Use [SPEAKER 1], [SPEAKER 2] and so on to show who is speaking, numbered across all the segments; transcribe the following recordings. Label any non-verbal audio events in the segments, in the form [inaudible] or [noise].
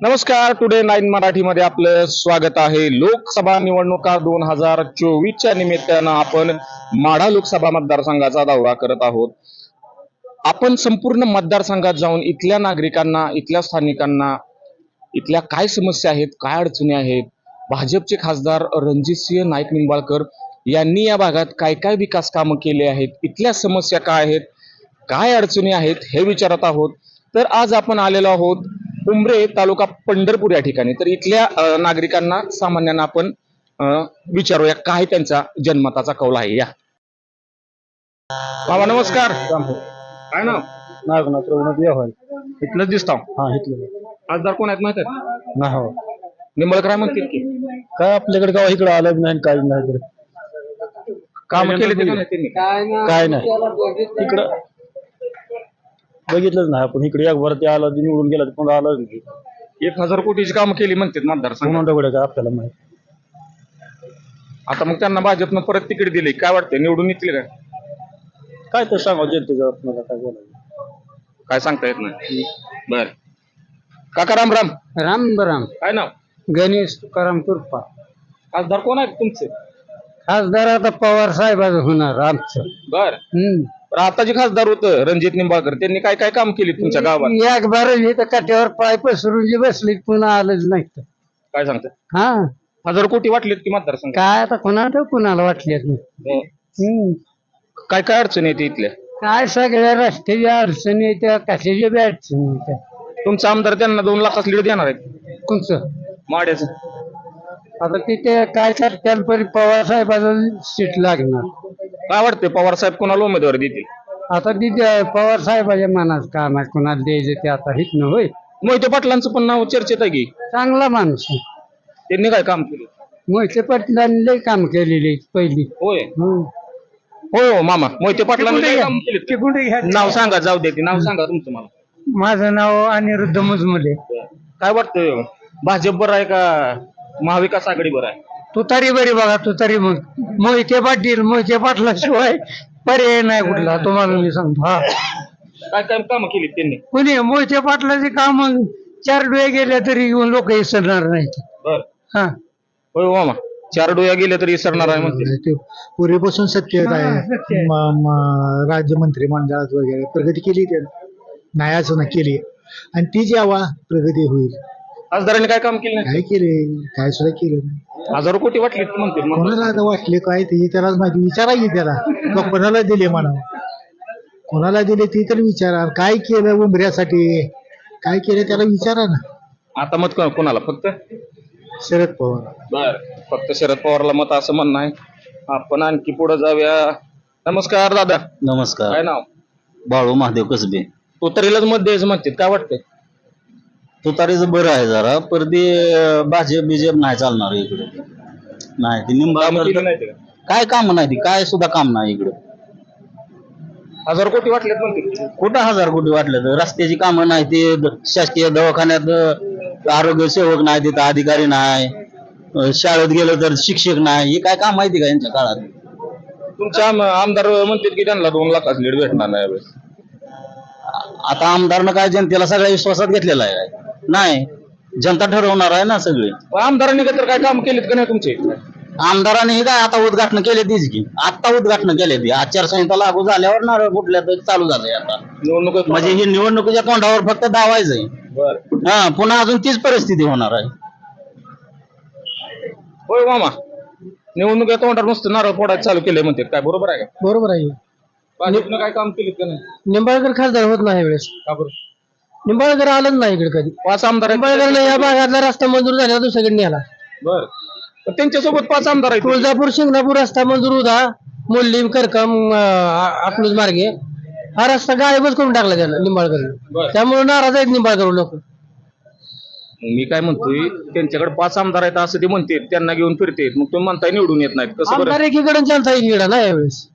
[SPEAKER 1] नमस्कार today nine मराठीमध्ये आपलं स्वागत आहे. लोकसभा निवडणुका दोन हजार चोवीसच्या निमित्तानं आपण माढा लोकसभा मतदारसंघाचा दौरा करत आहोत. आपण संपूर्ण मतदारसंघात जाऊन इथल्या नागरिकांना इथल्या स्थानिकांना इथल्या काय समस्या आहेत काय अडचणी आहेत भाजपचे खासदार रणजितसिंह नाईक निंबाळकर यांनी या भागात काय काय विकास कामं केले आहेत इथल्या समस्या काय आहेत काय अडचणी आहेत हे विचारत आहोत. तर आज आपण आलेलो आहोत उमरे तालुका पंढरपूर या ठिकाणी. तर इथल्या नागरिकांना सामान्यांना आपण विचारूया काय त्यांचा जनमताचा कौल आहे? या. बाबा नमस्कार. काय नाव?
[SPEAKER 2] नागनाथ रघुनाथ व्यवहार
[SPEAKER 1] इथलंच दिसतो.
[SPEAKER 2] हा इथलं
[SPEAKER 1] खासदार कोण आहेत माहीत आहेत?
[SPEAKER 2] नाही हो.
[SPEAKER 1] निंबळकर आहे म्हणतील की?
[SPEAKER 2] काय आपल्याकडे गाव इकडे आलं नाही काही नाही
[SPEAKER 1] काम केले ते त्यांनी?
[SPEAKER 2] काय नाही. इकडं बघितलंच नाही आपण. इकडे एक वर ते आलं ते निवडून गेला पुन्हा आलं नाही.
[SPEAKER 1] एक हजार कोटीची कामं केली म्हणतात मतदारसंघात.
[SPEAKER 2] दगड काय आपल्याला माहीत.
[SPEAKER 1] आता मग त्यांना भाजपनं परत तिकीट दिले काय वाटतं निवडून येतील काय
[SPEAKER 2] काय तर सांगा जनतेचं आपल्याला काय बोलायचं.
[SPEAKER 1] काय सांगता येत नाही? बर. काका राम राम.
[SPEAKER 2] राम राम.
[SPEAKER 1] काय नाव?
[SPEAKER 2] गणेश तुकाराम तुरपा.
[SPEAKER 1] खासदार कोण आहेत तुमचे?
[SPEAKER 2] खासदार आता पवार साहेबाचं होणार आमचं.
[SPEAKER 1] बर. तर आता जे खासदार होतं रणजित निंबाळकर त्यांनी काय काय काम केली तुमच्या गावात?
[SPEAKER 2] एक बार इथं काट्यावर पाय पसरून जी बसली पुन्हा आलंच नाही तर.
[SPEAKER 1] काय सांगता
[SPEAKER 2] हा.
[SPEAKER 1] हजार कोटी वाटलेत की मतदारसंघ
[SPEAKER 2] काय आता कोणाला कुणाला वाटले
[SPEAKER 1] काय काय अडचणी येते इथल्या?
[SPEAKER 2] काय सगळ्या रस्त्याची अडचणी त्या कशाची बी अडचणी त्या
[SPEAKER 1] तुमचा आमदार त्यांना दोन लाखाच लीड देणार आहेत.
[SPEAKER 2] कोणचं?
[SPEAKER 1] माड्याचं.
[SPEAKER 2] आता तिथे काय करताल परी पवार साहेबाचं सीट लागणार.
[SPEAKER 1] काय वाटतंय? पवार साहेब कोणाला उमेदवारी देतील?
[SPEAKER 2] आता तिथे पवार साहेबाच्या मनात काम आहे कोणाला द्यायचं ते आता हित न होय.
[SPEAKER 1] मोहिते पाटलांचं पण नाव चर्चेत आहे की?
[SPEAKER 2] चांगला माणूस आहे.
[SPEAKER 1] त्यांनी काय काम केलं?
[SPEAKER 2] मोहिते पाटलांनी लय काम केलेली पहिली.
[SPEAKER 1] होय.
[SPEAKER 2] हम्म.
[SPEAKER 1] हो. हो, मामा मोहिते पाटलांनी? काम? नाव सांगा जाऊ दे ते नाव सांगा तुमचं मला.
[SPEAKER 2] माझं नाव अनिरुद्ध मुजमुले.
[SPEAKER 1] काय वाटतंय? भाजप बरं आहे का? महाविकास आघाडी बरं आहे?
[SPEAKER 2] तू तरी बरी बघा तू तरी मग मोहिते पाटील मोहिते पाटलाशिवाय पर्याय नाही कुठला तुम्हाला मी सांगतो हा.
[SPEAKER 1] काय काय कामं केली त्यांनी?
[SPEAKER 2] कुणी? मोहिते पाटलाचे काम चार डोळे गेले तरी लोक विसरणार नाहीत.
[SPEAKER 1] बर.
[SPEAKER 2] हा.
[SPEAKER 1] होय मामा. चार डोया गेले तरी विसरणार आहे म्हणते.
[SPEAKER 3] ते पूर्वीपासून सत्य
[SPEAKER 2] हा,
[SPEAKER 3] आहे. म- म- राज्यमंत्री मंडळात वगैरे प्रगती केली त्यानं. नाही असं ना केली आणि ती जेव्हा प्रगती होईल
[SPEAKER 1] खासदारांनी काय काम केलं? नाही
[SPEAKER 3] काय केले काय सुद्धा केलं नाही.
[SPEAKER 1] हजारो कोटी वाटले म्हणते मग.
[SPEAKER 3] कोणाला आता वाटले काय ते? त्यालाच माहिती. विचारा की त्याला. तो कोणाला दिले म्हणा कोणाला दिले ते तर विचारा. काय केलं उंबऱ्यासाठी? काय केलं त्याला विचारा ना.
[SPEAKER 1] आता मत को- कोणाला? फक्त?
[SPEAKER 3] शरद पवार.
[SPEAKER 1] बर. फक्त शरद पवारला मत असं म्हणणं आहे. आपण आणखी पुढे जाऊया. नमस्कार दादा.
[SPEAKER 4] नमस्कार.
[SPEAKER 1] काय नाव?
[SPEAKER 4] बाळू महादेव कसबे.
[SPEAKER 1] तुतारीलाच मत द्यायचं म्हणते काय वाटतंय?
[SPEAKER 4] तुतारीचं बरं आहे जरा पर ते अं, भाजप बिजप नाही चालणार इकडे. नाही ते
[SPEAKER 1] का?
[SPEAKER 4] काय काम नाही ती काय सुद्धा काम नाही इकडे.
[SPEAKER 1] हजार कोटी वाटलेत म्हणते.
[SPEAKER 4] कुठं हजार कोटी वाटलं तर रस्त्याची कामं नाही ते शासकीय दवाखान्यात आरोग्य सेवक नाही तिथं अधिकारी नाही. शाळेत गेलं तर शिक्षक नाही. हे काय काम माहिती का यांच्या काळात?
[SPEAKER 1] तुमचे आम- आमदार म्हणतात की त्यांना दोन लाखाच लीड भेटणार नाही
[SPEAKER 4] आता आमदारनं काय जनतेला सगळ्या विश्वासात घेतलेला आहे नाही. जनता ठरवणार आहे ना सगळे.
[SPEAKER 1] आमदारांनी का तर काय काम केलेत का नाही तुमचे?
[SPEAKER 4] आमदारांनी हे काय आता उद्घाटन केले तीच की. आता उद्घाटन केले ती. आचारसंहिता लागू झाल्यावर नारळ कुठल्या तर चालू झालंय आता.
[SPEAKER 1] निवडणूक
[SPEAKER 4] म्हणजे हे निवडणुकीच्या तोंडावर फक्त दावायचंय
[SPEAKER 1] बर.
[SPEAKER 4] हा पुन्हा अजून तीच परिस्थिती होणार आहे.
[SPEAKER 1] होय मामा. निवडणुकीच्या तोंडावर नुसतं नारळ फोडायचं चालू केलंय म्हणते. काय बरोबर आहे का?
[SPEAKER 2] बरोबर आहे.
[SPEAKER 1] भाजपनं काय काम केलेत का नाही?
[SPEAKER 2] निंबाळकर खासदार होत नाही वेळेस
[SPEAKER 1] का बरं?
[SPEAKER 2] निंबाळकर आलंच नाही इकडे कधी.
[SPEAKER 1] पाच आमदार आहेत.
[SPEAKER 2] निंबाळकरला या भागातला रस्ता मंजूर झाला दुसरीकडे नेला.
[SPEAKER 1] बर. त्यांच्यासोबत पाच आमदार आहेत.
[SPEAKER 2] तुळजापूर शिंगणापूर रस्ता मंजूर होता. मुल्लीम करकम अकलूज मार्गे. हा रस्ता गायबच करून टाकला त्यानं
[SPEAKER 1] बरं.
[SPEAKER 2] निंबाळकर त्यामुळे नाराज आहेत निंबाळकर लोक.
[SPEAKER 1] मी काय म्हणतोय त्यांच्याकडे पाच आमदार आहेत असं ते म्हणते त्यांना घेऊन फिरते मग तुम्ही म्हणताय निवडून येत नाहीत. कसं बरं?
[SPEAKER 2] आमदार एकीकडे जनता एकीकडे नाही यावेळेस.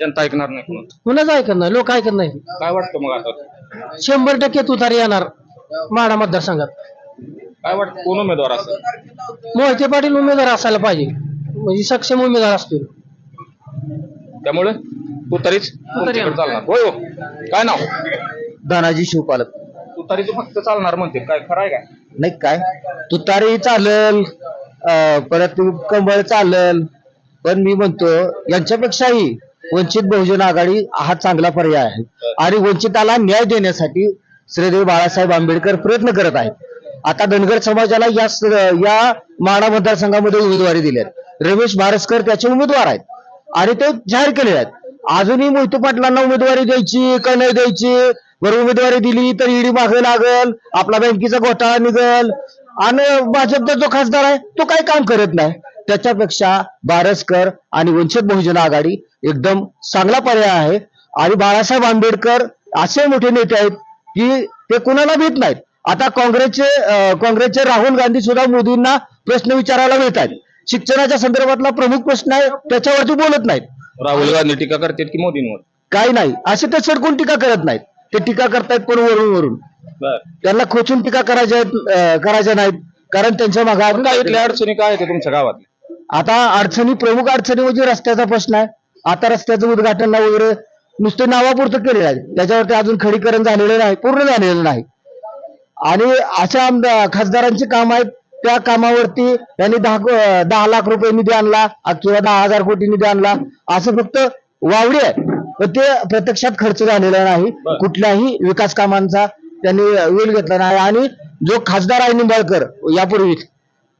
[SPEAKER 1] जनता ऐकणार नाही कोण.
[SPEAKER 2] कुणाच ऐकत नाही? लोक ऐकत नाही.
[SPEAKER 1] काय वाटतं मग आता?
[SPEAKER 2] शंभर टक्के तुतारी येणार माडा मतदारसंघात.
[SPEAKER 1] काय वाटतं? कोण उमेदवार असं
[SPEAKER 2] मोहिते पाटील उमेदवार असायला पाहिजे. म्हणजे सक्षम उमेदवार असतील.
[SPEAKER 1] त्यामुळे? तुतारीच? तुमच्याकडे चालणार. होय हो. काय नाव?
[SPEAKER 4] धनाजी शिवपालक.
[SPEAKER 1] तुतारीचं फक्त चालणार म्हणते. काय खरं आहे काय?
[SPEAKER 5] नाही काय? तुतारी चालल. अं, परत कमळ चालल. पण मी म्हणतो यांच्यापेक्षाही वंचित बहुजन आघाडी हा चांगला पर्याय आहे. आणि वंचिताला न्याय देण्यासाठी श्रीदेवी बाळासाहेब आंबेडकर प्रयत्न करत आहेत. आता धनगर समाजाला या या माडा मतदारसंघामध्ये उमेदवारी दिली आहे रमेश भारसकर त्याचे उमेदवार आहेत. आणि ते जाहीर केलेले आहेत. अजूनही मोहिते पाटलांना उमेदवारी द्यायची का नाही द्यायची? बरं उमेदवारी दिली तर ईडी मागे लागल आपला बँकेचा घोटाळा निघल. आणि भाजपचा जो खासदार आहे तो काही काम करत नाही? त्याच्यापेक्षा बारसकर आणि वंचित बहुजन आघाडी एकदम चांगला पर्याय आहे. आणि बाळासाहेब आंबेडकर असे मोठे नेते आहेत की ते कुणाला भीत नाहीत. आता काँग्रेसचे काँग्रेसचे राहुल गांधी सुद्धा मोदींना प्रश्न विचारायला मिळत आहेत. शिक्षणाच्या संदर्भातला प्रमुख प्रश्न आहे त्याच्यावरती बोलत नाहीत.
[SPEAKER 1] राहुल गांधी टीका करतात की मोदींवर?
[SPEAKER 5] काही नाही. असे ते सडकून टीका करत नाहीत. ते टीका करतायत पण वरून वरून. त्यांना खोचून टीका करायच्या करायच्या नाहीत. कारण त्यांच्या मागे
[SPEAKER 1] अडचणी काय आहेत तुमच्या गावात
[SPEAKER 5] आता अडचणी प्रमुख अडचणी म्हणजे रस्त्याचा प्रश्न आहे. आता रस्त्याचं उद्घाटन वगैरे नुसते नावापुरतं केलेलं आहे. त्याच्यावरती अजून खडीकरण झालेलं नाही पूर्ण झालेलं नाही. आणि अशा खासदारांची काम आहेत. त्या कामावरती त्यांनी दहा दहा लाख रुपये निधी आणला किंवा दहा हजार कोटी निधी आणला. असं फक्त वावडी आहे. पण ते प्रत्यक्षात खर्च झालेला नाही. कुठल्याही विकास कामांचा त्यांनी वेळ घेतला नाही. आणि जो खासदार आहे निंबाळकर यापूर्वी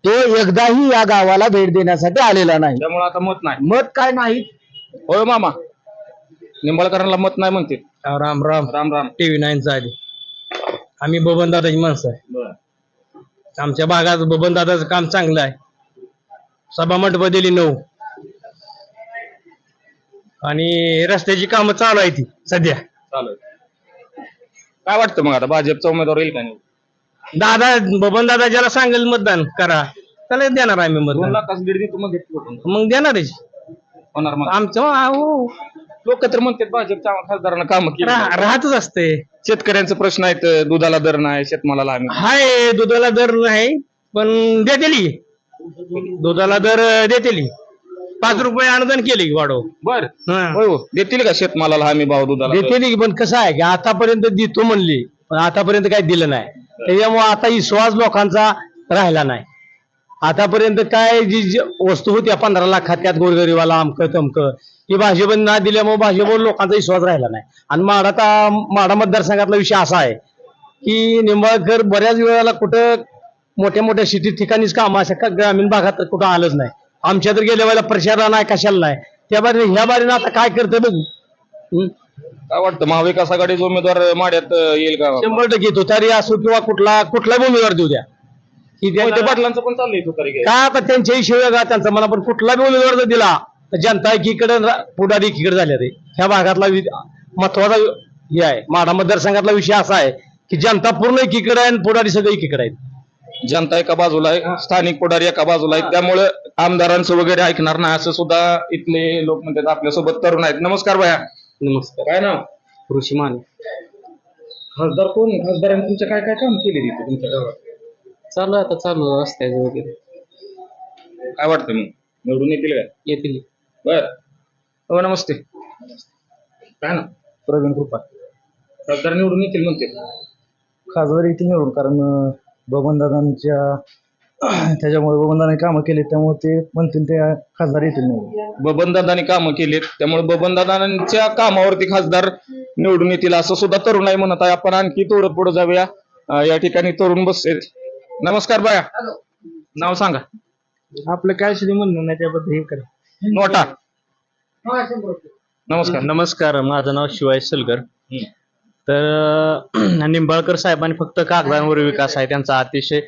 [SPEAKER 5] तो एकदाही या गावाला भेट देण्यासाठी आलेला नाही.
[SPEAKER 1] त्यामुळे आता मत नाही.
[SPEAKER 5] मत काय नाही?
[SPEAKER 1] होय मामा. निंबाळकरांना मत नाही म्हणते
[SPEAKER 6] राम राम.
[SPEAKER 1] राम राम.
[SPEAKER 6] टीव्ही नाईनचा आधी आम्ही बबन दादाची माणसं आहे. आमच्या भागात बबन दादाचं काम चांगलं आहे. सभा मंडप दिली नऊ. आणि रस्त्याची कामं चालू आहे ती सध्या.
[SPEAKER 1] चालेल काय वाटतं मग आता? भाजपचा उमेदवार येईल का नाही?
[SPEAKER 6] दादा बबन दादा ज्याला सांगेल मतदान करा. त्याला देणार आम्ही
[SPEAKER 1] दोन
[SPEAKER 6] मतदान
[SPEAKER 1] लाखाच दीड
[SPEAKER 6] मग देणारच
[SPEAKER 1] होणार मग.
[SPEAKER 6] आमचं
[SPEAKER 1] लोक तर म्हणतात भाजपच्या खासदारांना काम केली
[SPEAKER 6] राहतच असते.
[SPEAKER 1] शेतकऱ्यांचे प्रश्न आहेत दुधाला दर नाही शेतमालाला हमी
[SPEAKER 6] हाय दुधाला दर नाही पण देतेली. दुधाला दर देतेली. पाच रुपये अनुदान केले वाढव.
[SPEAKER 1] बर.
[SPEAKER 6] हा.
[SPEAKER 1] होय हो. देतील का शेतमालाला हमी भाव दुधाला दर?
[SPEAKER 6] देते पण कसं आहे की आतापर्यंत देतो म्हणली पण आतापर्यंत काही दिलं नाही. त्याच्यामुळे आता विश्वास लोकांचा राहिला नाही. आतापर्यंत काय जी जी वस्तू होती पंधरा लाखात त्यात गोरगरीबाला अमकं तमकं ही भाजप ना दिल्यामुळे भाजपवर लोकांचा विश्वास राहिला नाही. आणि माडा ता- माडा मतदारसंघातला विषय असा आहे की निंबाळकर बऱ्याच वेळेला कुठं मोठ्या मोठ्या सिटी ठिकाणीच काम अशा का ग्रामीण भागात कुठं आलंच नाही. आमच्या तर गेल्या वेळेला प्रचार नाही कशाला नाही. त्या बारीने ह्या बारीनं आता काय करतं बघू.
[SPEAKER 1] काय वाटतं? महाविकास आघाडीचा उमेदवार माड्यात अं, येईल का?
[SPEAKER 6] शंभर टक्के तुतारी असो किंवा कुठला कुठला उमेदवार देऊ द्या. की
[SPEAKER 1] मोहिते पाटलांचं पण चाललंय तुतारी घ्यायला.
[SPEAKER 6] काय? आता त्यांच्या हिशोब वेगळा त्यांचा मला पण कुठला बी उमेदवार जर दिला तर जनता एकीकडे रा- पुढारी एकीकडे झाले रे. ह्या भागातला वि- महत्त्वाचा वि- हे आहे. माढा मतदारसंघातला विषय असा आहे की जनता पूर्ण एकीकडे आहे आणि पुढारी सगळे एकीकडे आहेत.
[SPEAKER 1] जनता एका बाजूला आहे स्थानिक पुढारी एका बाजूला आहे त्यामुळे आमदारांचं वगैरे ऐकणार नाही. असं सुद्धा इथले लोक म्हणतात आपल्यासोबत तरुण आहेत. नमस्कार भया.
[SPEAKER 6] नमस्कार.
[SPEAKER 1] काय नाव?
[SPEAKER 6] ऋषी माने.
[SPEAKER 1] खासदार कोण? खासदारांनी तुमच्या काय काय काम केले तिथे तुमच्या गावात?
[SPEAKER 6] चालू आता चालू रस्त्याचं वगैरे.
[SPEAKER 1] काय वाटतं मग? निवडून येतील का?
[SPEAKER 6] येतील.
[SPEAKER 1] बर. हो नमस्ते. काय ना
[SPEAKER 7] प्रवीण कृपा.
[SPEAKER 1] खासदार निवडून येतील म्हणते.
[SPEAKER 7] खासदार येतील निवडून कारण अं, बबनदादांच्या त्याच्यामुळे बबनदादांनी कामं केली त्यामुळे ते म्हणतील ते खासदार येतील निवडून
[SPEAKER 1] बबनदादांनी कामं केलीत त्यामुळे बबनदादांच्या कामावरती खासदार निवडून येतील असं सुद्धा तरुण आहे म्हणत आहे. आपण आणखी थोडं पुढे जाऊया. अं, या ठिकाणी तरुण बसते नमस्कार बाया. नाव सांगा.
[SPEAKER 6] आपलं काय सुद्धा म्हणणं नाही त्याबद्दल हे करा.
[SPEAKER 1] नोटा. नमस्कार.
[SPEAKER 8] नमस्कार माझं नाव शिवाय सलगर. तर अं, [clears throat] निंबाळकर साहेबांनी फक्त कागदांवर विकास आहे त्यांचा अतिशय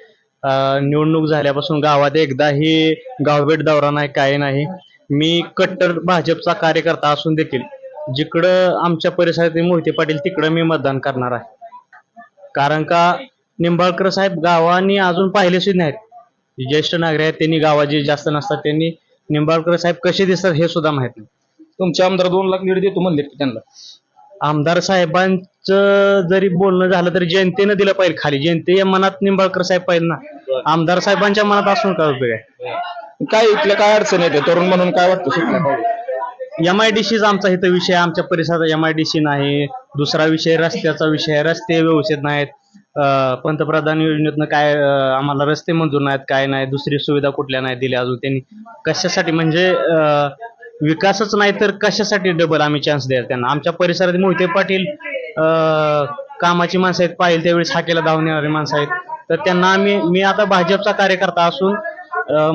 [SPEAKER 8] निवडणूक झाल्यापासून गावात एकदाही गावभेट दौरा नाही काही नाही. मी कट्टर भाजपचा कार्यकर्ता असून देखील जिकडं आमच्या परिसरातील मोहिते पाटील तिकडं मी मतदान करणार आहे. कारण का निंबाळकर साहेब गावांनी अजून पाहिलेच नाहीत. ज्येष्ठ नागरिक आहेत त्यांनी गावात जे जास्त नसतात त्यांनी निंबाळकर साहेब कसे दिसतात हे सुद्धा माहीत नाही.
[SPEAKER 1] तुमचे आमदार दोन लाख लीड देतो म्हणले त्यांना.
[SPEAKER 8] आमदार साहेबांचं जरी बोलणं झालं तरी जनतेनं दिलं पाहिजे खाली. जनते मनात निंबाळकर साहेब पाहिजे ना. आमदार साहेबांच्या मनात असून काय उपयोग आहे?
[SPEAKER 1] काय इथल्या काय अडचण येते? तरुण म्हणून काय वाटतं पाहिजे?
[SPEAKER 8] एम आय डी सीच आमचा इथं विषय. आमच्या परिसरात एम आय डी सी नाही. दुसरा विषय रस्त्याचा विषय आहे. रस्ते व्यवस्थित नाहीत. पंतप्रधान योजनेतनं काय आम्हाला रस्ते मंजूर नाहीत काय नाही. दुसरी सुविधा कुठल्या नाही दिल्या अजून त्यांनी. कशासाठी? म्हणजे विकासच नाही तर कशासाठी डबल आम्ही चान्स द्याल त्यांना? आमच्या परिसरात मोहिते पाटील कामाची माणसं आहेत पाहिजे त्यावेळेस हाकेला धावून येणारी माणसं आहेत. तर त्यांना आम्ही मी आता भाजपचा कार्यकर्ता असून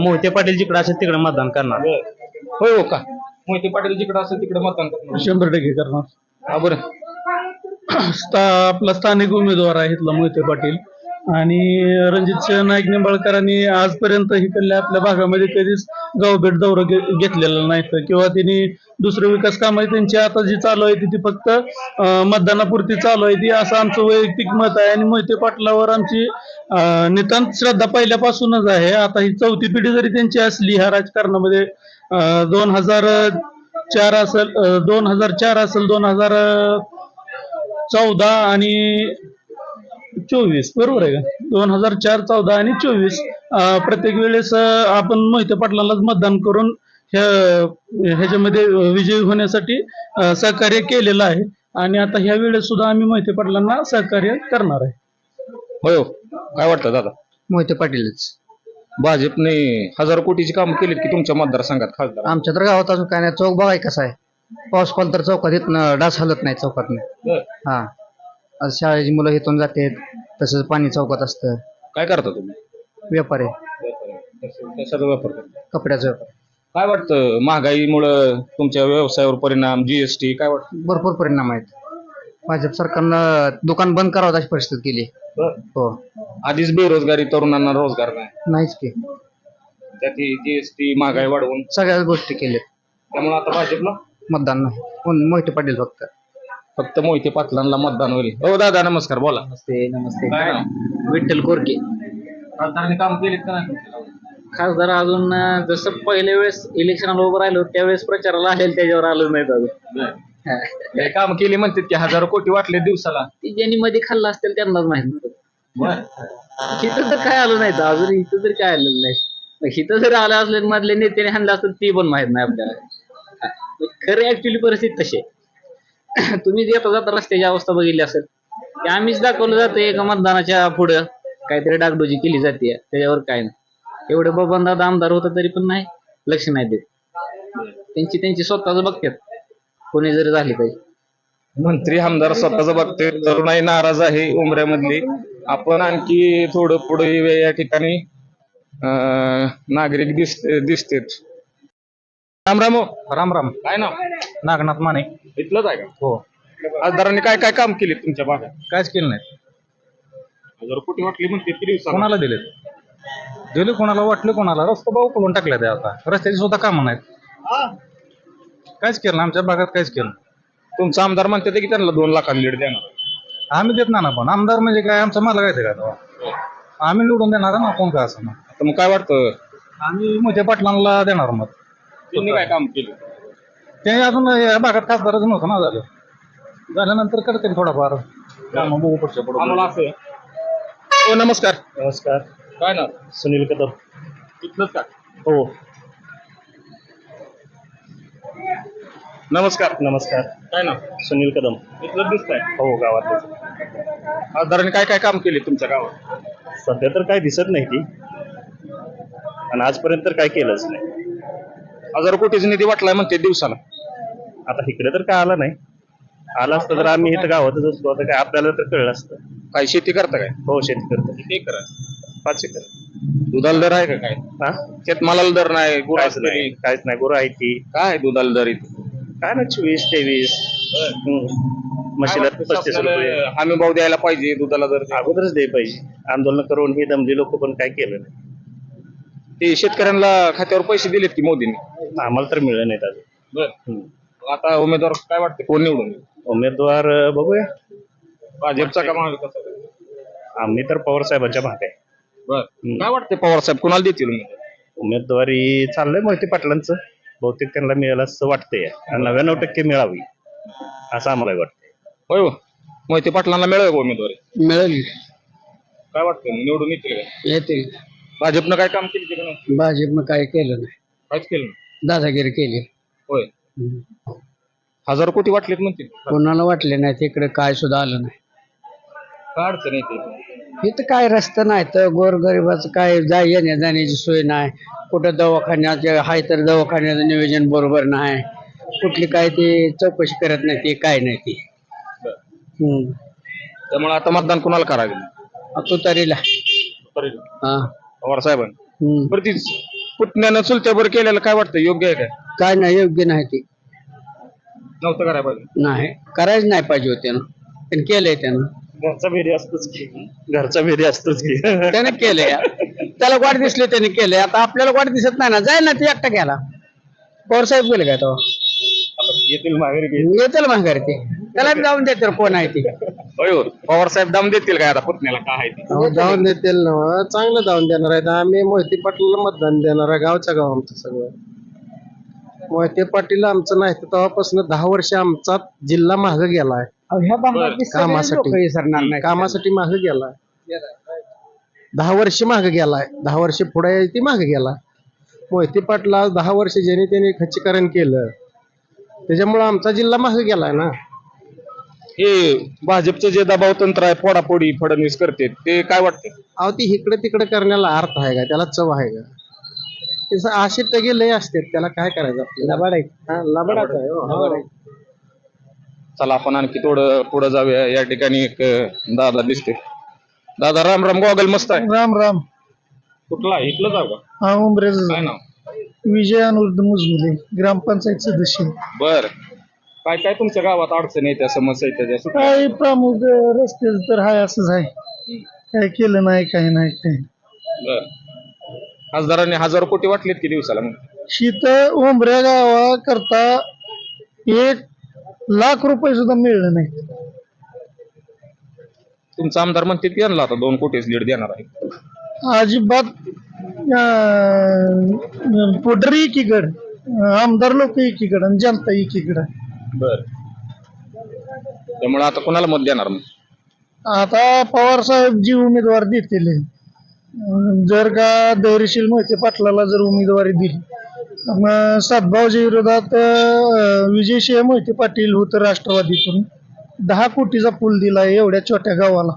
[SPEAKER 8] मोहिते पाटील जिकडे असेल तिकडे मतदान करणार.
[SPEAKER 1] होय हो का? मोहिते पाटील जिकडे असेल तिकडे मतदान करणार.
[SPEAKER 9] शंभर टक्के करणार.
[SPEAKER 1] हा बरं.
[SPEAKER 9] स्था आपला स्थानिक उमेदवार आहे इथला मोहिते पाटील. आणि रणजित नाईक निंबाळकरांनी आजपर्यंत इकडल्या आपल्या भागामध्ये कधीच गावभेट दौरा घेतलेला नाही तर किंवा त्यांनी दुसरे विकास कामं त्यांची आता जी चालू आहे ती फक्त मतदानापुरती चालू आहे ती असं आमचं वैयक्तिक मत आहे. आणि मोहिते पाटलावर आमची नितांत श्रद्धा पहिल्यापासूनच आहे. आता ही चौथी पिढी जरी त्यांची असली ह्या राजकारणामध्ये दोन हजार चार असेल दोन हजार चार असेल दोन हजार चौदा आणि चोवीस बरोबर आहे का? दोन हजार चार चौदा आणि चोवीस. प्रत्येक वेळेस आपण मोहिते पाटलांनाच मतदान करून ह्या- ह्याच्यामध्ये विजयी होण्यासाठी सहकार्य केलेलं आहे. आणि आता ह्या वेळेस सुद्धा आम्ही मोहिते पाटलांना सहकार्य करणार आहे.
[SPEAKER 1] होय हो. काय वाटतं दादा?
[SPEAKER 10] मोहिते पाटीलच.
[SPEAKER 1] भाजपने हजार कोटीची कामं केलीत की तुमच्या मतदारसंघात खासदार?
[SPEAKER 10] आमच्या तर गावात अजून काय नाही. चौक बघाय कसा आहे. पाऊस पडला तर चौकात इथनं डास हलत नाही चौकात
[SPEAKER 1] बरं.
[SPEAKER 10] हा. शाळेची मुलं इथून जातात तसंच पाणी चौकात असतं.
[SPEAKER 1] काय करता तुम्ही?
[SPEAKER 10] व्यापार. आहे
[SPEAKER 1] कशाचा करता
[SPEAKER 10] कपड्याचा व्यापार.
[SPEAKER 1] काय वाटतं महागाईमुळं तुमच्या व्यवसायावर परिणाम जीएसटी काय वाटतं?
[SPEAKER 10] भरपूर परिणाम आहेत. भाजप सरकारनं दुकान बंद करावं अशी परिस्थिती केली. हो.
[SPEAKER 1] आधीच बेरोजगारी तरुणांना रोजगार नाही.
[SPEAKER 10] नाहीच की.
[SPEAKER 1] त्यात जीएसटी महागाई वाढवून
[SPEAKER 10] सगळ्याच गोष्टी केल्यात.
[SPEAKER 1] त्यामुळे आता भाजपला?
[SPEAKER 10] मतदान नाही. कोण? मोहिते पाटील फक्त.
[SPEAKER 1] फक्त मोहिते पाटलांना मतदान होईल. हो दादा नमस्कार बोला.
[SPEAKER 10] नमस्ते नमस्ते.
[SPEAKER 1] काय नाव?
[SPEAKER 10] विठ्ठल कोरके.
[SPEAKER 1] खासदारांनी काम केलेत का नाही?
[SPEAKER 10] खासदार अजून अं, जसं पहिल्या वेळेस इलेक्शनला उभं राहिलो त्यावेळेस प्रचाराला आलेलं त्याच्यावर आलो नाहीत अजून
[SPEAKER 1] काय काम केले म्हणतात की हजारो कोटी वाटले दिवसाला.
[SPEAKER 10] ती ज्यांनी मध्ये खाल्लं असतील त्यांनाच माहीत नव्हतं. इथं तर काय आलं नाही अजून इथं तर काय आलेलं नाही. मग इथं जर आलं असलं मधले नेत्याने हाणलं असतं ती पण माहीत नाही आपल्याला. खरी ऍक्च्युली परिस्थिती तशी आहे. [coughs] तुम्ही येता जाता रस्त्याची अवस्था बघितली असेल ते आम्हीच दाखवलं जातं एका मतदानाच्या पुढं. काहीतरी डागडोजी केली जाते त्याच्यावर काय नाही. एवढं बबनदादा आमदार होतं तरी पण नाही लक्ष नाही देत. त्यांची त्यांची स्वतःच बघतात. कोणी जरी झाली पाहिजे
[SPEAKER 1] मंत्री आमदार स्वतःच बघते तरुणाई नाराज आहे उमऱ्यामधली. आपण आणखी थोडं पुढे येऊया या ठिकाणी अं, नागरिक दिसते दिसतेत. राम राम हो.
[SPEAKER 9] राम राम.
[SPEAKER 1] काय नाव?
[SPEAKER 9] नागनाथ माने.
[SPEAKER 1] इथलंच आहे का?
[SPEAKER 9] हो.
[SPEAKER 1] खासदारांनी काय काय काम केले तुमच्या भागात
[SPEAKER 9] कायच केलं नाही.
[SPEAKER 1] हजार कोटी वाटली म्हणते किती?
[SPEAKER 9] कोणाला दिले दिले कोणाला वाटले कोणाला? रस्ता भाऊ करून टाकले ते आता. रस्त्याची सुद्धा कामं नाहीत. काहीच केलं नाही, आमच्या भागात काहीच केलं नाही.
[SPEAKER 1] तुमचा आमदार म्हणते की त्यांना दोन लाखांनी लीड देणार.
[SPEAKER 9] आम्ही देत ना पण. आमदार म्हणजे काय? आमचा मला ते काय तेव्हा? आम्ही निवडून देणार ना कोण काय असं मग?
[SPEAKER 1] तर मग काय वाटतं?
[SPEAKER 9] आम्ही मोठ्या पाटलांना देणार मग
[SPEAKER 1] त्यांनी काय काम केलं?
[SPEAKER 9] ते अजून या भागात खासदारच नव्हतं ना झालं. झाल्यानंतर करते थोडाफार. कामं बघू.
[SPEAKER 1] आम्हाला असं हो नमस्कार.
[SPEAKER 9] नमस्कार.
[SPEAKER 1] काय ना
[SPEAKER 9] सुनील कदम.
[SPEAKER 1] इथलंच का?
[SPEAKER 9] हो.
[SPEAKER 1] नमस्कार.
[SPEAKER 9] नमस्कार.
[SPEAKER 1] काय ना
[SPEAKER 9] सुनील कदम.
[SPEAKER 1] इथलं दिसतंय.
[SPEAKER 9] हो गावात
[SPEAKER 1] खासदारांनी काय काय काम केले तुमच्या गावात?
[SPEAKER 9] सध्या तर काय दिसत नाही ती. आणि आजपर्यंत तर काय केलंच नाही.
[SPEAKER 1] हजारो कोटीचा निधी वाटलाय म्हणते दिवसाला
[SPEAKER 9] आता इकडे तर काय आलं नाही. आलं असतं तर आम्ही इथं गावातच असतो. आता काय आपल्याला तर कळलं असतं.
[SPEAKER 1] काय शेती करता काय?
[SPEAKER 9] हो शेती करतो.
[SPEAKER 1] ते करा.
[SPEAKER 9] पाच एकर.
[SPEAKER 1] दुधाला दर आहे का काय?
[SPEAKER 9] हा?
[SPEAKER 1] शेतमालाला दर नाही गुरास
[SPEAKER 9] काहीच नाही काहीच नाही. गुरु आहे ती.
[SPEAKER 1] काय आहे दुधाला दर इथे?
[SPEAKER 9] काय ना चोवीस तेवीस. म्हशीला
[SPEAKER 1] काय वाटतं
[SPEAKER 9] पस्तीस
[SPEAKER 1] आपल्याला
[SPEAKER 9] रुपये.
[SPEAKER 1] हमी भाव द्यायला पाहिजे दुधाला दर
[SPEAKER 9] अगोदरच दे पाहिजे आंदोलन करून हे दमले लोक पण काय केलं नाही.
[SPEAKER 1] ते शेतकऱ्यांना खात्यावर पैसे दिलेत की मोदींनी?
[SPEAKER 9] आम्हाला तर मिळलं नाहीत अजून.
[SPEAKER 1] बर.
[SPEAKER 9] हम्म.
[SPEAKER 1] आता उमेदवार काय वाटते? कोण निवडून येईल?
[SPEAKER 9] उमेदवार अं, बघूया.
[SPEAKER 1] भाजपचा का महाविकास
[SPEAKER 9] आम्ही तर पवार साहेबांच्या भाग आहे
[SPEAKER 1] बर काय वाटते पवार साहेब? कोणाला देतील उमेदवार?
[SPEAKER 9] उमेदवारी चाललंय मोहिते पाटलांचं. बहुतेक त्यांना मिळालं असं वाटतंय. आणि नव्याण्णव टक्के मिळावी असं आम्हाला वाटतंय.
[SPEAKER 1] होय हो. मोहिते पाटलांना मिळेल का उमेदवारी?
[SPEAKER 10] मिळेल.
[SPEAKER 1] काय वाटतं निवडून येतील का?
[SPEAKER 10] येते
[SPEAKER 1] भाजपनं काय काम केलं की नाही
[SPEAKER 10] भाजपनं काय केलं नाही.
[SPEAKER 1] काहीच केलं नाही?
[SPEAKER 10] दादागिरी केली.
[SPEAKER 1] होय. हजार कोटी वाटलेत म्हणतील
[SPEAKER 10] कोणाला वाटले नाही तिकडे काय सुद्धा आलं नाही.
[SPEAKER 1] काय अडचण येते
[SPEAKER 11] इथं? काय रस्ता नाही तर गोरगरिबाचं काय जा येण्या जाण्याची सोय नाही. कुठं दवाखान्याचे हाय तर दवाखान्याचं नियोजन बरोबर नाही. कुठली काय ते चौकशी करत नाही ते काय नाही ते. हम्म.
[SPEAKER 1] त्यामुळे आता मतदान कुणाला करावे
[SPEAKER 11] तुतारीला. हा.
[SPEAKER 1] पवार साहेबांनी
[SPEAKER 11] हम्म.
[SPEAKER 1] बरं ती पुतण्यानं चुलत्यावर केलेलं काय वाटतं? योग्य आहे काय?
[SPEAKER 11] काय नाही योग्य नाही ते.
[SPEAKER 1] नव्हतं करायला पाहिजे.
[SPEAKER 11] नाही करायचं नाही पाहिजे होते ना. पण केलंय त्यानं.
[SPEAKER 1] घरचा भेदी असतोच की. घरचा भेदी असतोच की.
[SPEAKER 11] त्याने केलंय. त्याला वाट दिसले त्याने केलंय. आता आपल्याला वाट दिसत नाही ना. जाईल ना ते एकटा गेला पवार साहेब गेले काय तो?
[SPEAKER 1] येतील माघारी घे.
[SPEAKER 11] येतील माघारी ते. त्याला बी जाऊन देते कोण आहे ते?
[SPEAKER 1] होय हो पवार साहेब दम देतील काय आता पुतण्याला? काय आहे ते?
[SPEAKER 12] देतील ना. चांगलं जाऊन देणार आहेत. आम्ही मोहिते पाटीलला मतदान देणार आहे. गावच्या गाव आमचं सगळं. मोहिते पाटील आमचं नाही तर तेव्हापासून दहा वर्ष आमचा जिल्हा माग गेलाय.
[SPEAKER 11] ह्या भागातली सगळी
[SPEAKER 12] कामासाठी.
[SPEAKER 11] लोकं विसरणार नाही
[SPEAKER 12] कामासाठी माग गेलाय. दहा वर्ष माग गेलाय. दहा वर्ष पुढे ती माग गेला मोहिते पाटील आज दहा वर्ष ज्याने त्याने खच्चीकरण केलं त्याच्यामुळं आमचा जिल्हा माग गेलाय ना.
[SPEAKER 1] हे भाजपचं जे दबाव तंत्र आहे फोडाफोडी फडणवीस करते ते काय वाटतं
[SPEAKER 12] अहो ती इकडे तिकडे करण्याला अर्थ आहे का? त्याला चव आहे का? तसं असे टगे लय असतात त्याला काय करायचं आपल्याला? लबाड आहे लबाडाच आहे हो.
[SPEAKER 1] चला आपण आणखी थोडं पुढे जाऊया. या ठिकाणी एक अं, दादा दिसते दादा राम राम. गॉगल मस्त आहे.
[SPEAKER 12] राम राम.
[SPEAKER 1] कुठला? इथलं जाऊ का?
[SPEAKER 12] हा उमरेच
[SPEAKER 1] काय नाव?
[SPEAKER 12] विजय अनुरुद्ध मुजमुले ग्रामपंचायत सदस्य.
[SPEAKER 1] बर. काय काय तुमच्या गावात अडचणी आहेत त्या समस्या आहेत त्याच्या सुट-
[SPEAKER 12] काय प्रमुख रस्ते तर हाय असंच आहे. काय केलं नाही काही नाही काय
[SPEAKER 1] बर. खासदारांनी हजारो कोटी वाटलेत की दिवसाला मग?
[SPEAKER 12] शीत उमऱ्या गावाकरता एक लाख रुपये सुद्धा मिळले नाही
[SPEAKER 1] तुमचा आमदार म्हणते की यांना आता दोन कोटीच लीड देणार आहे.
[SPEAKER 12] अजिबात अं, पुढारी एकीकड आमदार लोक एकीकड आणि जनता एकीकड.
[SPEAKER 1] बर. त्यामुळे आता कोणाला मत देणार मग?
[SPEAKER 12] आता पवार साहेब जी उमेदवार देतील. जर का धैर्यशील मोहिते पाटलाला जर उमेदवारी दिली मग सातभाऊच्या विरोधात अं, विजयसिंह मोहिते पाटील होतं राष्ट्रवादीतून. दहा कोटीचा पूल दिलाय एवढ्या छोट्या गावाला.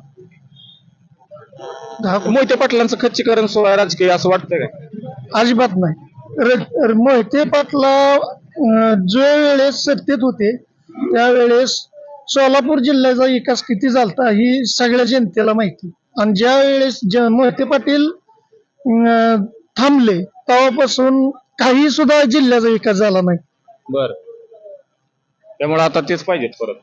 [SPEAKER 12] दहा
[SPEAKER 1] मोहिते पाटलांचं खच्चीकरण सोहळा राजकीय असं वाटतं का?
[SPEAKER 12] अजिबात नाही. मोहिते पाटला जो वेळेस सत्तेत होते त्यावेळेस सोलापूर जिल्ह्याचा विकास किती झालता ही सगळ्या जनतेला माहिती. आणि ज्या वेळेस मोहिते पाटील थांबले तेव्हापासून काही सुद्धा जिल्ह्याचा विकास झाला नाही.
[SPEAKER 1] बर. त्यामुळे आता तेच पाहिजेत परत.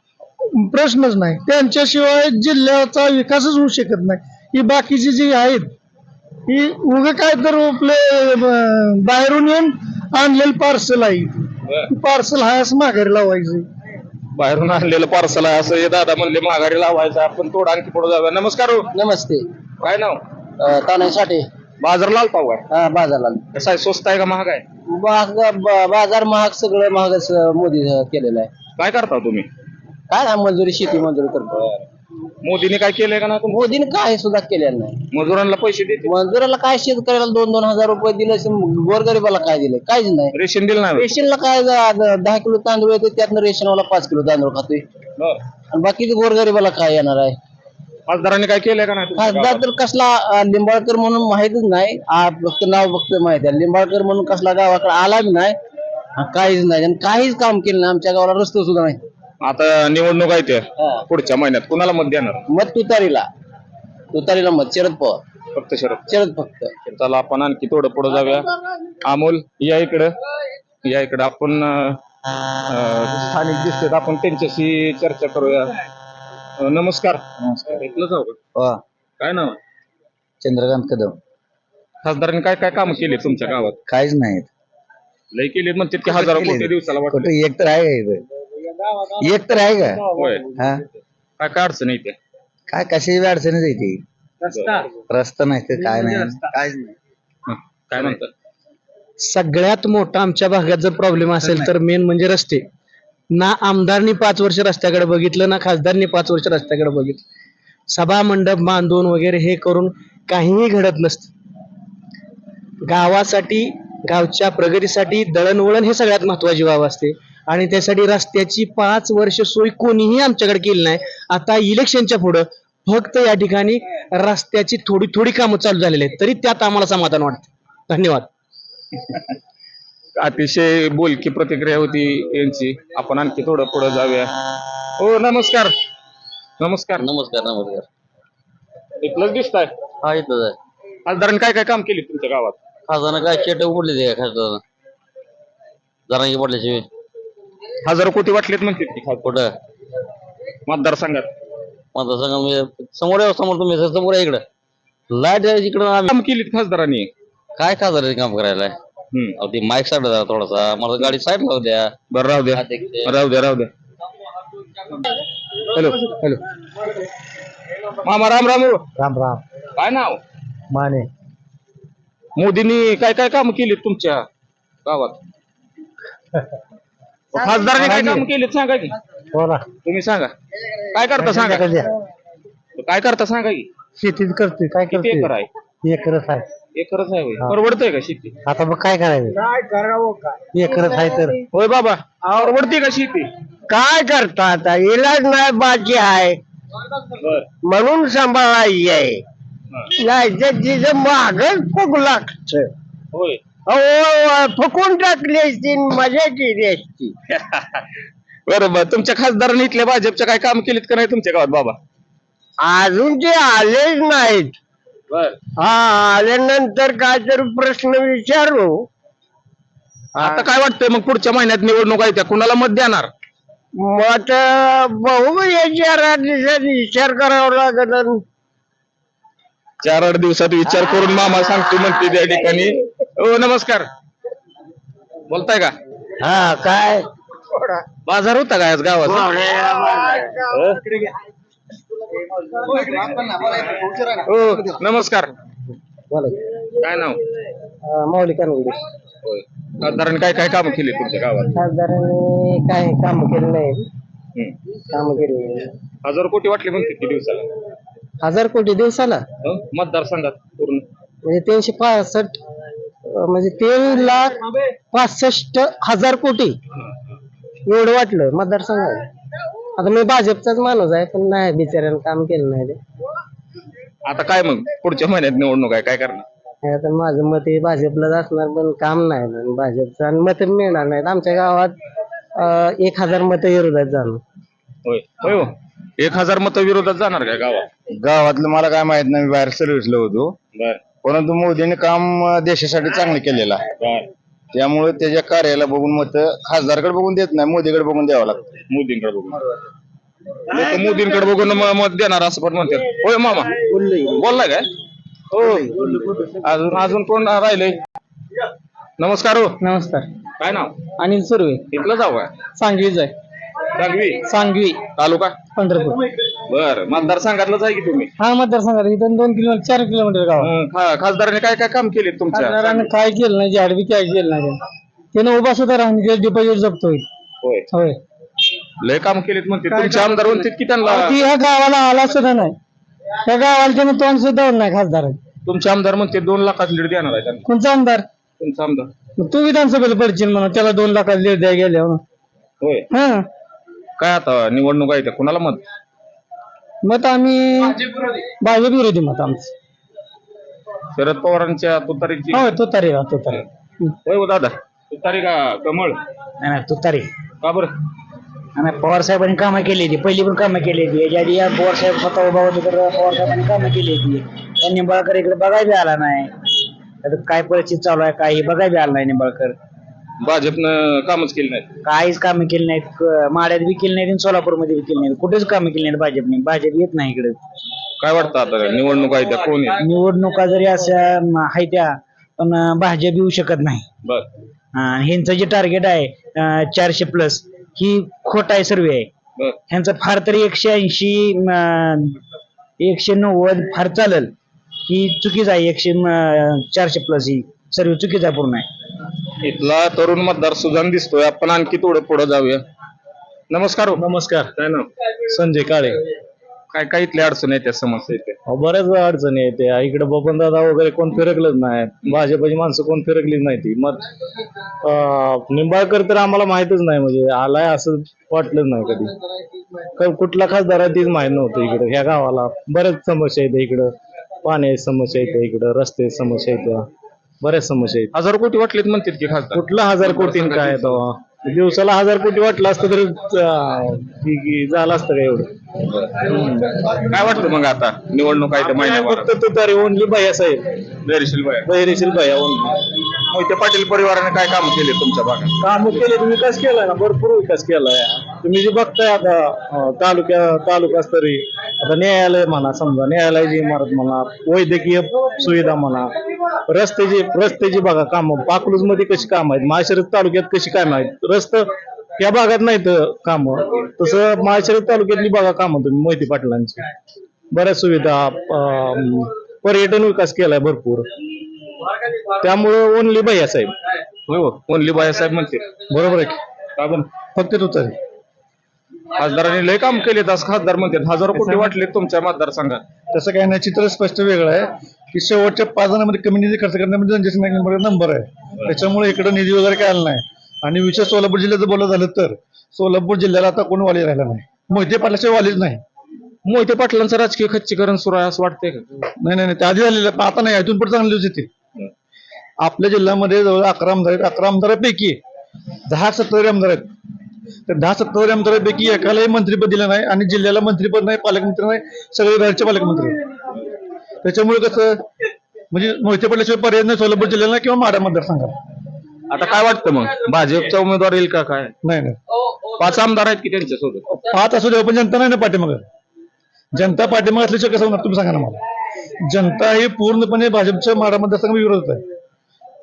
[SPEAKER 12] प्रश्नच नाही. त्यांच्याशिवाय जिल्ह्याचा विकासच होऊ शकत नाही. ही बाकीची जी आहेत ही उग काय तर आपले बाहेरून येऊन आणलेलं पार्सल आहे. पार्सल हाय असं माघारी लावायचं.
[SPEAKER 1] बाहेरून आणलेलं पार्सल आहे. असं हे दादा म्हणले माघारी लावायचं आपण थोडं आणखी पुढे जाऊया. नमस्कार हो.
[SPEAKER 11] नमस्ते.
[SPEAKER 1] काय नाव?
[SPEAKER 11] तानासाठी
[SPEAKER 1] बाजार लाल पाव आहे.
[SPEAKER 11] हा बाजारला
[SPEAKER 1] कसं आहे? स्वस्त आहे का महाग आहे?
[SPEAKER 11] महाग ब- बाजार महाग सगळं महागच मोदी केलेलं आहे.
[SPEAKER 1] काय करता तुम्ही?
[SPEAKER 11] काय ना मजुरी शेती मजुरी करतो.
[SPEAKER 1] मोदीने काय केलंय का ना
[SPEAKER 11] मोदीने काय सुद्धा केलेलं नाही.
[SPEAKER 1] मजुरांना पैसे देते
[SPEAKER 11] मजुराला काय शेतकऱ्याला दोन दोन हजार रुपये दिले गोरगरीबाला काय दिले? काहीच नाही.
[SPEAKER 1] रेशन दिलं नाही.
[SPEAKER 11] रेशनला काय दहा किलो तांदूळ येते त्यातनं रेशनवाला पाच किलो तांदूळ खातोय. आणि बाकीचे गोरगरीबाला काय येणार आहे?
[SPEAKER 1] खासदारांनी काय केलंय का नाही
[SPEAKER 11] खासदार? तर कसला लिंबाळकर म्हणून माहितच नाही. फक्त नाव फक्त माहिती आहे. लिंबाळकर म्हणून कसला गावाकडे आला बी नाही. काहीच नाही. आणि काहीच काम केलं नाही. आमच्या गावाला रस्ते सुद्धा नाही.
[SPEAKER 1] आता निवडणूक आहे ते.
[SPEAKER 11] हा.
[SPEAKER 1] पुढच्या महिन्यात. कुणाला मत देणार?
[SPEAKER 11] मत तुतारीला. तुतारीला मत. शरद पवार.
[SPEAKER 1] फक्त शरद.
[SPEAKER 11] शरद फक्त.
[SPEAKER 1] चला आपण आणखी थोडं पुढे जाऊया. अमोल या इकडं. या इकडं आपण अं, अं, स्थानिक दिसतात. आपण त्यांच्याशी चर्चा करूया. अं, नमस्कार. नमस्कार. इथलं जाऊ का? काय नाव? आहे?
[SPEAKER 5] चंद्रकांत कदम.
[SPEAKER 1] खासदारांनी काय काय काम केले तुमच्या गावात?
[SPEAKER 5] काहीच नाही
[SPEAKER 1] लय केले म्हणतात की हजारो कोटी दिवसाला वाटतं.
[SPEAKER 5] एक तर आहे एक तर आहे का?
[SPEAKER 1] होय.
[SPEAKER 5] हा?
[SPEAKER 1] काय काय अडचण येते
[SPEAKER 5] काय कशाची बी अडचणच येते रस्ता. नाही तर काय नाही. काहीच नाही.
[SPEAKER 1] काय म्हणतात
[SPEAKER 6] सगळ्यात मोठा आमच्या भागात जर प्रॉब्लेम असेल तर मेन म्हणजे रस्ते. ना आमदारनी पाच वर्ष रस्त्याकडे बघितलं ना खासदारनी पाच वर्ष रस्त्याकडे बघितलं. सभा मंडप बांधून वगैरे हे करून काहीही घडत नसतं. गावासाठी गावच्या प्रगतीसाठी दळणवळण हे सगळ्यात महत्वाची बाब असते. आणि त्यासाठी रस्त्याची पाच वर्ष सोय कोणीही आमच्याकडे केली नाही. आता इलेक्शनच्या पुढं
[SPEAKER 13] फक्त या ठिकाणी रस्त्याची थोडी थोडी कामं चालू झालेली आहेत. तरी त्यात आम्हाला समाधान वाटतं. धन्यवाद.
[SPEAKER 1] अतिशय बोलकी प्रतिक्रिया होती यांची. आपण आणखी थोडं पुढे जाऊया. हो नमस्कार. नमस्कार.
[SPEAKER 4] नमस्कार नमस्कार.
[SPEAKER 1] इथलंच दिसताय?
[SPEAKER 4] हा इथं आहे.
[SPEAKER 1] खासदारांनी काय काय काम केले तुमच्या गावात?
[SPEAKER 4] खासदारानं काय शेट उडले ते खासदारानं? जरांगी पडल्याशिवाय
[SPEAKER 1] हजारो कोटी वाटलेत म्हणते
[SPEAKER 4] कुठं?
[SPEAKER 1] मतदारसंघात.
[SPEAKER 4] मतदारसंघ म्हणजे समोर आहे समोर तुम्ही समोर आहे इकडं. लाइट इकडं आम्ही.
[SPEAKER 1] काम केलीत खासदारांनी.
[SPEAKER 4] काय खासदार काम करायला
[SPEAKER 1] हम्म.
[SPEAKER 4] अहो ते माईक साईड जरा थोडासा. मला गाडी साईड लावू द्या.
[SPEAKER 1] बरं राहू द्या. राहू द्या राहू द्या. Hello hello. मामा राम राम
[SPEAKER 2] राम राम.
[SPEAKER 1] काय नाव?
[SPEAKER 2] माने.
[SPEAKER 1] मोदींनी काय काय काम केली तुमच्या गावात? [laughs] खासदारांनी काय काम केलीत सांगा की.
[SPEAKER 2] बोला.
[SPEAKER 1] तुम्ही सांगा. काय करता सांगा? काय करता सांगा की?
[SPEAKER 2] शेतीच करतोय काय
[SPEAKER 1] किती एकर आहे?
[SPEAKER 2] एकरच आहे.
[SPEAKER 1] एकरच आहे होय. परवडतंय का शेती?
[SPEAKER 2] आता मग काय करायचं? काय करावं एकरच आहे तर.
[SPEAKER 1] होय बाबा परवडते का शेती?
[SPEAKER 14] काय करता आता? इलाज नाही बाकी आहे.
[SPEAKER 1] बर.
[SPEAKER 14] म्हणून सांभाळायची आहे. नाही तर तिचं मागच फुग लागत.
[SPEAKER 1] होय.
[SPEAKER 14] अहो फुकून टाकली असती आणि मजा केली असती. [laughs]
[SPEAKER 1] बरोबर तुमच्या खासदारांनी इथल्या भाजपच्या काय काम केलीत का नाही तुमच्या गावात बाबा?
[SPEAKER 14] अजून ते आलेच नाहीत.
[SPEAKER 1] बर.
[SPEAKER 14] हा आल्यानंतर काय तर प्रश्न विचारू.
[SPEAKER 1] आता काय वाटतंय मग पुढच्या महिन्यात निवडणूक आहे त्या? कुणाला मत देणार?
[SPEAKER 14] मग बघू याच्या विचार करावा लागेल
[SPEAKER 1] चार आठ दिवसात विचार करून मामा सांगतो म्हणते त्या ठिकाणी. हो. नमस्कार. बोलताय का?
[SPEAKER 14] हा काय?
[SPEAKER 1] बाजार होता का आज गावात? हो? नमस्कार. काय नाव?
[SPEAKER 2] माऊली कानगुडी.
[SPEAKER 1] होय. खासदारांनी काय काय काम केली तुमच्या गावात?
[SPEAKER 2] खासदारांनी काय काम केलं नाही.
[SPEAKER 1] हम्म.
[SPEAKER 2] काम केलं नाही.
[SPEAKER 1] हजार कोटी वाटले म्हणते किती दिवसाला?
[SPEAKER 2] हजार कोटी दिवसाला?
[SPEAKER 1] हं? मतदारसंघात पूर्ण.
[SPEAKER 2] म्हणजे तीनशे पासष्ट अं, म्हणजे तीन लाख पासष्ट हजार कोटी. एवढं वाटलं मतदारसंघात आता मी भाजपचाच माणूस आहे पण नाही बिचाऱ्यानं काम केलं नाही
[SPEAKER 1] आता काय मग? पुढच्या महिन्यात निवडणूक आहे काय करणार?
[SPEAKER 2] हे आता माझं मत हे भाजपलाच असणार पण काम नाही आणि भाजपचं. आणि मत मिळणार नाहीत. आमच्या गावात अं, एक हजार मत विरोधात जाणार.
[SPEAKER 1] होय. होय हो. एक हजार मतं विरोधात जाणार काय गावात?
[SPEAKER 15] गावातलं मला काय माहीत नाही मी बाहेर सर्व्हिसला होतो.
[SPEAKER 1] बर.
[SPEAKER 15] परंतु मोदीने काम अं, देशासाठी चांगलं केलेलं आहे.
[SPEAKER 1] बर.
[SPEAKER 15] त्यामुळे त्याच्या कार्याला बघून मत खासदारकडे बघून देत नाही मोदीकडे बघून द्यावं लागतं.
[SPEAKER 1] मोदींकडे बघून. लोक मोदींकडे बघून म- मत देणार असं पण म्हणतात. होय मामा? बोललाय. काय? हो. अजून अजून कोण राहिलंय? नमस्कार हो.
[SPEAKER 2] नमस्कार.
[SPEAKER 1] काय नाव?
[SPEAKER 2] अनिल सुर्वे.
[SPEAKER 1] इथलं जाऊ
[SPEAKER 2] सांगवीच आहे.
[SPEAKER 1] सांगवी?
[SPEAKER 2] सांगवी.
[SPEAKER 1] तालुका?
[SPEAKER 2] पंढरपूर.
[SPEAKER 1] बर मतदारसंघातलंच आहे की तुम्ही?
[SPEAKER 2] हा मतदारसंघात. इथून दोन किलोमीटर चार किलोमीटर गाव.
[SPEAKER 1] हं, खा- खासदारांनी काय काय काम केले तुमच्या?
[SPEAKER 2] खासदारानं काय केलं नाही बी काय केलं नाही. त्यानं. उभा सुद्धा राहून डिपॉझिट जप्त होईल
[SPEAKER 1] होय.
[SPEAKER 2] होय.
[SPEAKER 1] लय काम केलेत म्हणते. तुमचे आमदार म्हणते की त्यांना
[SPEAKER 2] ती ह्या गावाला आला सुद्धा नाही. त्या गावाला त्यानं तोंड सुद्धा नाही खासदार
[SPEAKER 1] तुमचे आमदार म्हणते दोन लाखात लीड देणार आहे त्यांना.
[SPEAKER 2] कोणचा आमदार?
[SPEAKER 1] तुमचा आमदार.
[SPEAKER 2] मग तू विधानसभेला पडशील म्हणून त्याला दोन लाखात लीड द्या गेल्या
[SPEAKER 1] होय.
[SPEAKER 2] हा.
[SPEAKER 1] काय आता निवडणूक आहे त्या कुणाला मत?
[SPEAKER 2] मत आम्ही भाजप विरोधी. मत आमचं.
[SPEAKER 1] शरद पवारांच्या तुतारीची
[SPEAKER 2] होय तो तारी तो तारी
[SPEAKER 1] होय हो दादा. तुतारी का कमळ?
[SPEAKER 13] नाही नाही तुतारी.
[SPEAKER 1] का बरं?
[SPEAKER 13] आणि पवार साहेबांनी कामं केली होती. पहिली पण कामं केली होती. याच्या आधी या पवार साहेब स्वतः उभा होते तर पवार साहेबांनी कामं केली होती. त्या निंबाळकर इकडे बघायला बी आला नाही. आता काय परिस्थिती चालू आहे काही बघायला बी आला नाही निंबाळकर.
[SPEAKER 1] भाजपनं कामच केली नाही
[SPEAKER 13] काहीच कामं केली नाहीत. क- माड्यात बी केली नाहीत आणि सोलापूरमध्ये बी केली नाहीत. कुठेच कामं केली नाहीत भाजपने. भाजप येत नाही इकडे.
[SPEAKER 1] काय वाटतं आता? निवडणूक आहे त्या कोण आहे
[SPEAKER 13] निवडणुका जरी अशा म, आहेत त्या पण अं, भाजप येऊ शकत नाही.
[SPEAKER 1] बर.
[SPEAKER 13] अं, ह्यांचं जे टार्गेट आहे अं, चारशे प्लस ही खोट आहे सर्वे आहे
[SPEAKER 1] बर.
[SPEAKER 13] ह्यांचं फार तरी एकशे ऐंशी एकशे नव्वद फार चालेल. ही चुकीच आहे. एकशे चारशे प्लस ही. सर्व चुकीच आहे पूर्ण. आहे
[SPEAKER 1] इथला तरुण मतदार सुजान दिसतोय. आपण आणखी थोडं पुढे जाऊया. नमस्कार हो.
[SPEAKER 2] नमस्कार.
[SPEAKER 1] काय नाव?
[SPEAKER 2] संजय काळे.
[SPEAKER 1] काय काय इथल्या अडचणी आहेत त्या समस्या येते
[SPEAKER 16] अहो, बऱ्याच अडचणी आहेत त्या. इकडे बबन दादा वगैरे कोण फिरकलंच नाही. भाजपची माणसं कोण फिरकलीच नाही ती. मग अं, निंबाळकर तर आम्हाला माहितच नाही. म्हणजे आलाय असं वाटलंच नाही कधी. क- कुठला खासदार आहे तीच माहीत नव्हतं इकडं ह्या गावाला. बऱ्याच समस्या आहेत इकडं. पाण्याची समस्या येते इकडं रस्ते समस्या येत्या बऱ्याच समस्या आहेत.
[SPEAKER 1] हजार कोटी वाटलेत म्हणतात की खासदार.
[SPEAKER 16] कुठला हजार कोटी काय आहे. तेव्हा? दिवसाला हजार कोटी वाटलं असतं तर अं, की- की झालं असतं का एवढं?
[SPEAKER 1] काय वाटतं मग आता? निवडणूक आहे तर महिन्याभरात.
[SPEAKER 16] फक्त तू तरी ओनली भैया साहेब.
[SPEAKER 1] धैर्यशील बाया
[SPEAKER 16] बहिरेशील भैया ओनली.
[SPEAKER 1] मोहिते पाटील परिवाराने काय काम केले तुमच्या भागात?
[SPEAKER 16] काम केले विकास केलाय ना भरपूर विकास केलाय. तुम्ही जे बघताय आता अं, तालुक्या तालुका स्तरी आता न्यायालय म्हणा समजा न्यायालयाची इमारत म्हणा वैद्यकीय सुविधा म्हणा रस्त्याची रस्त्याची बघा काम पाकलूजमध्ये कशी काम आहेत माळशिरस तालुक्यात कशी काम आहेत रस्त या भागात नाहीत काम. तसं माळशिरस तालुक्यातली बघा काम तुम्ही मोहिते पाटलांची. बऱ्याच सुविधा पर्यटन विकास केलाय भरपूर. त्यामुळं ओनली भैया साहेब.
[SPEAKER 1] हो ओनली बाया साहेब म्हणते.
[SPEAKER 7] बरोबर आहे. की?
[SPEAKER 1] काय पण
[SPEAKER 7] फक्त तुतारी
[SPEAKER 1] खासदारांनी लय काम केले असं खासदार म्हणतात हजारो कोटी वाटले तुमच्या मतदारसंघात.
[SPEAKER 7] तसं काय नाही चित्र स्पष्ट वेगळं आहे की शेवटच्या पाच जणांमध्ये कमी निधी खर्च करण्यामध्ये नंबर आहे. त्याच्यामुळे इकडे निधी वगैरे काय आला नाही. आणि विशेष सोलापूर जिल्ह्याचं बोललं झालं तर सोलापूर जिल्ह्याला आता कोण वाली राहिला नाही? मोहिते पाटलाशिवाय वालीच नाही.
[SPEAKER 1] मोहिते पाटलांचं राजकीय खच्चीकरण सुरू आहे असं वाटतंय का?
[SPEAKER 7] नाही नाही नाही, ते आधी झालेलं पण आता नाही इथून पुढे चांगले दिवस येतील. आपल्या जिल्ह्यामध्ये जवळ अकरा आमदार आहेत. अकरा आमदारापैकी दहा सत्ताधारी आमदार आहेत. तर दहा सत्ताधारी आमदारापैकी एकालाही मंत्रीपद दिलं नाही आणि जिल्ह्याला मंत्रीपद नाही पालकमंत्री नाही सगळे बाहेरचे पालकमंत्री आहेत. त्याच्यामुळे कसं म्हणजे मोहिते पडल्याशिवाय पर्याय नाही सोलापूर जिल्ह्याला किंवा माडा मतदारसंघात
[SPEAKER 1] आता काय वाटतं मग? भाजपचा उमेदवार येईल का काय?
[SPEAKER 7] नाही नाही.
[SPEAKER 1] पाच आमदार आहेत की त्यांच्यासोबत
[SPEAKER 7] पाहत असू दे पण जनता नाही ना पाठीमाग. जनता पाठीमाग असल्याशिवाय कसं होणार तुम्ही सांगा ना मला. जनता ही पूर्णपणे भाजपच्या माडा मतदारसंघ विरोधात आहे.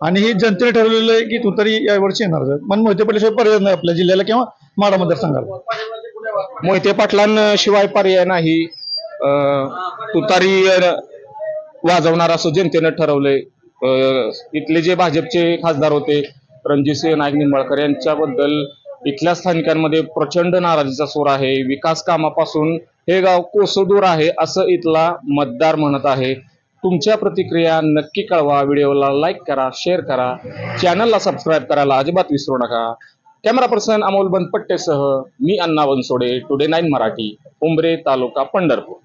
[SPEAKER 7] आणि ही जनतेने ठरवलेलं आहे की तुतारी यावर्षी येणार मन मोहिते पडल्याशिवाय पर्याय नाही आपल्या जिल्ह्याला किंवा माडा मतदारसंघाला
[SPEAKER 1] मोहिते पाटलांशिवाय पर्याय नाही. अं, तुतारी अं, वाजवणार असं जनतेनं ठरवलंय. इथले जे भाजपचे खासदार होते रणजितसिंह नाईक निंबाळकर यांच्याबद्दल इथल्या स्थानिकांमध्ये प्रचंड नाराजीचा सूर आहे. विकास कामापासून हे गाव कोसदूर आहे असं इथला मतदार म्हणत आहे. तुमच्या प्रतिक्रिया नक्की कळवा. व्हिडिओला लाईक करा शेअर करा. चॅनलला सबस्क्राईब करायला अजिबात विसरू नका. कॅमेरा पर्सन अमोल बनपट्टेसह मी अण्णा बनसोडे टुडे नाईन मराठी उंबरे तालुका पंढरपूर.